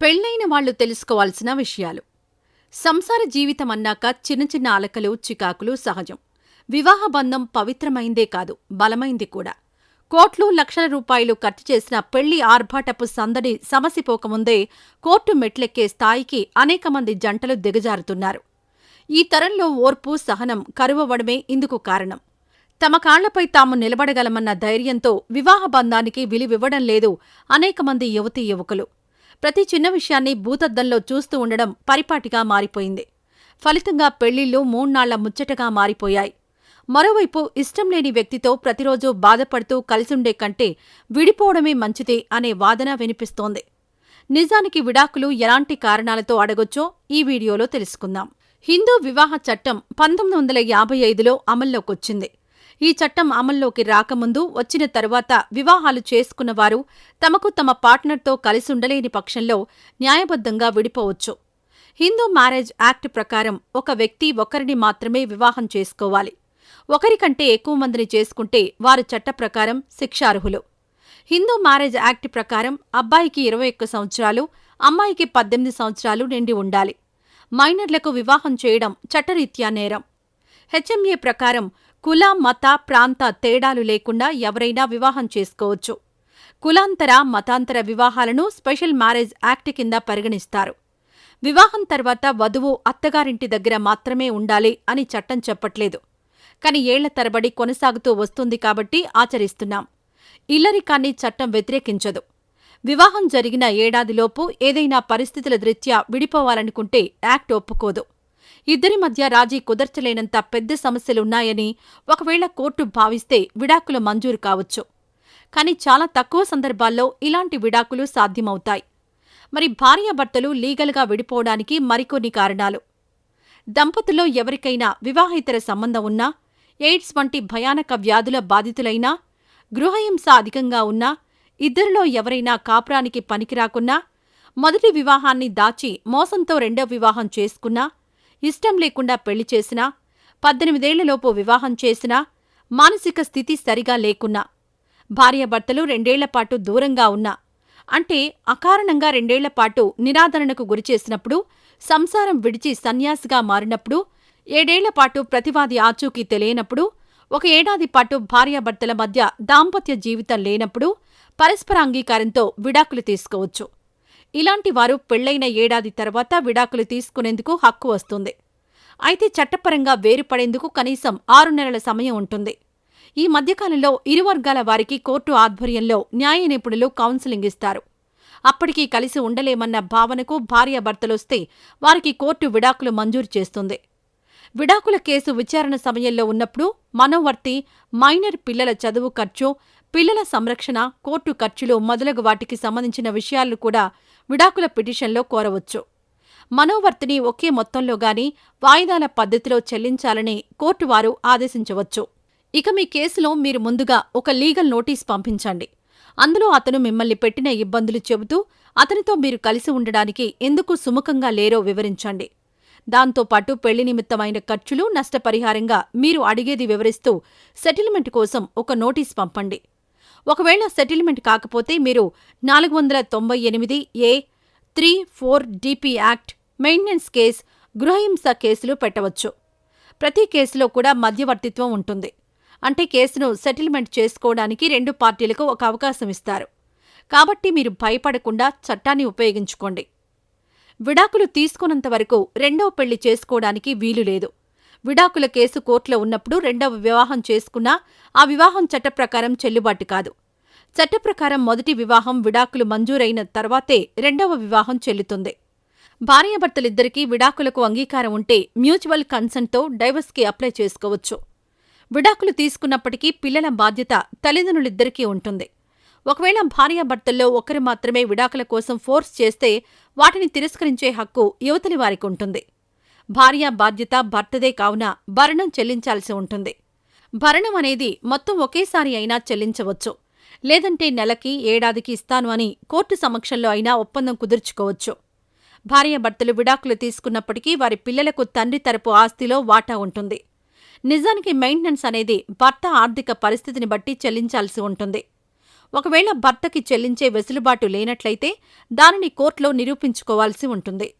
పెళ్ళైన వాళ్ళు తెలుసుకోవాల్సిన విషయాలు. సంసార జీవితం అన్నాక చిన్న చిన్న అలకలు చికాకులు సహజం. వివాహ బంధం పవిత్రమైందే కాదు బలమైంది కూడా. కోట్లు లక్షల రూపాయలు ఖర్చు చేసిన పెళ్ళి ఆర్భాటపు సందడి సమసిపోకముందే కోర్టు మెట్లెక్కే స్థాయికి అనేక మంది జంటలు దిగజారుతున్నారు. ఈ తరంలో ఓర్పు సహనం కరువవడమే ఇందుకు కారణం. తమ కాళ్ళపై తాము నిలబడగలమన్న ధైర్యంతో వివాహ బంధానికి విలువివ్వడం లేదు అనేక మంది యువతీ యువకులు. ప్రతి చిన్న విషయాన్ని భూతద్దంలో చూస్తూ ఉండడం పరిపాటిగా మారిపోయింది. ఫలితంగా పెళ్ళిళ్ళు మూణ్ణాళ్ళ ముచ్చటగా మారిపోయాయి. మరోవైపు ఇష్టం లేని వ్యక్తితో ప్రతిరోజూ బాధపడుతూ కలిసుండే కంటే విడిపోవడమే మంచిదే అనే వాదన వినిపిస్తోంది. నిజానికి విడాకులు ఎలాంటి కారణాలతో అడగొచ్చో ఈ వీడియోలో తెలుసుకుందాం. హిందూ వివాహ చట్టం పంతొమ్మిది వందల యాభై ఐదులో అమల్లోకొచ్చింది. ఈ చట్టం అమల్లోకి రాకముందు వచ్చిన తరువాత వివాహాలు చేసుకున్నవారు తమకు తమ పార్ట్నర్తో కలిసుండలేని పక్షంలో న్యాయబద్ధంగా విడిపోవచ్చు. హిందూ మ్యారేజ్ యాక్ట్ ప్రకారం ఒక వ్యక్తి ఒకరిని మాత్రమే వివాహం చేసుకోవాలి. ఒకరికంటే ఎక్కువ మందిని చేసుకుంటే వారు చట్ట ప్రకారం శిక్షార్హులు. హిందూ మ్యారేజ్ యాక్ట్ ప్రకారం అబ్బాయికి ఇరవై ఒక్క సంవత్సరాలు అమ్మాయికి పద్దెనిమిది సంవత్సరాలు నిండి ఉండాలి. మైనర్లకు వివాహం చేయడం చట్టరీత్యా నేరం. హెచ్ఎంఏ ప్రకారం కుల మత ప్రాంత తేడాలు లేకుండా ఎవరైనా వివాహం చేసుకోవచ్చు. కులాంతర మతాంతర వివాహాలను స్పెషల్ మ్యారేజ్ యాక్ట్ కింద పరిగణిస్తారు. వివాహం తర్వాత వధువు అత్తగారింటి దగ్గర మాత్రమే ఉండాలి అని చట్టం చెప్పట్లేదు. కాని ఏళ్ళ తరబడి కొనసాగుతూ వస్తుంది కాబట్టి ఆచరిస్తున్నాం. ఇల్లరికాన్ని చట్టం వ్యతిరేకించదు. వివాహం జరిగిన ఏడాదిలోపు ఏదైనా పరిస్థితుల దృత్యా విడిపోవాలనుకుంటే యాక్ట్ ఒప్పుకోదు. ఇద్దరి మధ్య రాజీ కుదర్చలేనంత పెద్ద సమస్యలున్నాయని ఒకవేళ కోర్టు భావిస్తే విడాకులు మంజూరు కావచ్చు. కాని చాలా తక్కువ సందర్భాల్లో ఇలాంటి విడాకులు సాధ్యమవుతాయి. మరి భార్యాభర్తలు లీగల్గా విడిపోవడానికి మరికొన్ని కారణాలు. దంపతుల్లో ఎవరికైనా వివాహేతర సంబంధం ఉన్నా ఎయిడ్స్ వంటి భయానక వ్యాధుల బాధితులైనా గృహహింస అధికంగా ఉన్నా ఇద్దరిలో ఎవరైనా కాపురానికి పనికిరాకున్నా మొదటి వివాహాన్ని దాచి మోసంతో రెండో వివాహం చేసుకున్నా ఇష్టం లేకుండా పెళ్ళి చేసినా పద్దెనిమిదేళ్ళలోపు వివాహం చేసినా మానసిక స్థితి సరిగా లేకున్నా భార్యాభర్తలు రెండేళ్ళపాటు దూరంగా ఉన్నా అంటే అకారణంగా రెండేళ్ళపాటు నిరాదరణకు గురిచేసినప్పుడు సంసారం విడిచి సన్యాసిగా మారినప్పుడు ఏడేళ్ళపాటు ప్రతివాది ఆచూకీ తెలియనప్పుడు ఒక ఏడాది పాటు భార్యాభర్తల మధ్య దాంపత్య జీవితం లేనప్పుడు పరస్పర అంగీకారంతో విడాకులు తీసుకోవచ్చు. ఇలాంటి వారు పెళ్ళైన ఏడాది తర్వాత విడాకులు తీసుకునేందుకు హక్కు వస్తుంది. అయితే చట్టపరంగా వేరుపడేందుకు కనీసం ఆరు నెలల సమయం ఉంటుంది. ఈ మధ్యకాలంలో ఇరు వర్గాల వారికి కోర్టు ఆధ్వర్యంలో న్యాయ నిపుణులు కౌన్సిలింగ్ ఇస్తారు. అప్పటికీ కలిసి ఉండలేమన్న భావనకు భార్యాభర్తలొస్తే వారికి కోర్టు విడాకులు మంజూరు చేస్తుంది. విడాకుల కేసు విచారణ సమయంలో ఉన్నప్పుడు మనోవర్తి మైనర్ పిల్లల చదువు ఖర్చు పిల్లల సంరక్షణ కోర్టు ఖర్చులు మొదలగు వాటికి సంబంధించిన విషయాలు కూడా విడాకుల పిటిషన్లో కోరవచ్చు. మనోవర్తిని ఒకే మొత్తంలో గాని వాయిదాల పద్ధతిలో చెల్లించాలని కోర్టు వారు ఆదేశించవచ్చు. ఇక మీ కేసులో మీరు ముందుగా ఒక లీగల్ నోటీస్ పంపించండి. అందులో అతను మిమ్మల్ని పెట్టిన ఇబ్బందులు చెబుతూ అతనితో మీరు కలిసి ఉండడానికి ఎందుకు సుముఖంగా లేరో వివరించండి. దాంతోపాటు పెళ్ళి నిమిత్తమైన ఖర్చులు నష్టపరిహారంగా మీరు అడిగేది వివరిస్తూ సెటిల్మెంట్ కోసం ఒక నోటీస్ పంపండి. ఒకవేళ సెటిల్మెంట్ కాకపోతే మీరు నాలుగు వందల తొంభై ఎనిమిది A three four DP act maintenance case గృహహింస కేసులు పెట్టవచ్చు. ప్రతి కేసులో కూడా మధ్యవర్తిత్వం ఉంటుంది. అంటే కేసును సెటిల్మెంట్ చేసుకోవడానికి రెండు పార్టీలకు ఒక అవకాశం ఇస్తారు. కాబట్టి మీరు భయపడకుండా చట్టాన్ని ఉపయోగించుకోండి. విడాకులు తీసుకున్నంత వరకు రెండో పెళ్ళి చేసుకోవడానికి వీలు లేదు. విడాకుల కేసు కోర్టులో ఉన్నప్పుడు రెండవ వివాహం చేసుకున్నా ఆ వివాహం చట్టప్రకారం చెల్లుబాటు కాదు. చట్టప్రకారం మొదటి వివాహం విడాకులు మంజూరైన తర్వాతే రెండవ వివాహం చెల్లుతుంది. భార్యాభర్తలిద్దరికీ విడాకులకు అంగీకారం ఉంటే మ్యూచువల్ కన్సెంట్తో డైవర్స్కి అప్లై చేసుకోవచ్చు. విడాకులు తీసుకున్నప్పటికీ పిల్లల బాధ్యత తల్లిదండ్రులిద్దరికీ ఉంటుంది. ఒకవేళ భార్యాభర్తల్లో ఒకరు మాత్రమే విడాకుల కోసం ఫోర్స్ చేస్తే వాటిని తిరస్కరించే హక్కు యువతలి వారికి ఉంటుంది. భార్య బాధ్యత భర్తదే కావున భరణం చెల్లించాల్సి ఉంటుంది. భరణం అనేది మొత్తం ఒకేసారి అయినా చెల్లించవచ్చు. లేదంటే నెలకి ఏడాదికి ఇస్తాను అని కోర్టు సమక్షంలో అయినా ఒప్పందం కుదుర్చుకోవచ్చు. భార్యాభర్తలు విడాకులు తీసుకున్నప్పటికీ వారి పిల్లలకు తండ్రి తరపు ఆస్తిలో వాటా ఉంటుంది. నిజానికి మెయింటెనెన్స్ అనేది భర్త ఆర్థిక పరిస్థితిని బట్టి చెల్లించాల్సి ఉంటుంది. ఒకవేళ భర్తకి చెల్లించే వెసులుబాటు లేనట్లయితే దానిని కోర్టులో నిరూపించుకోవాల్సి ఉంటుంది.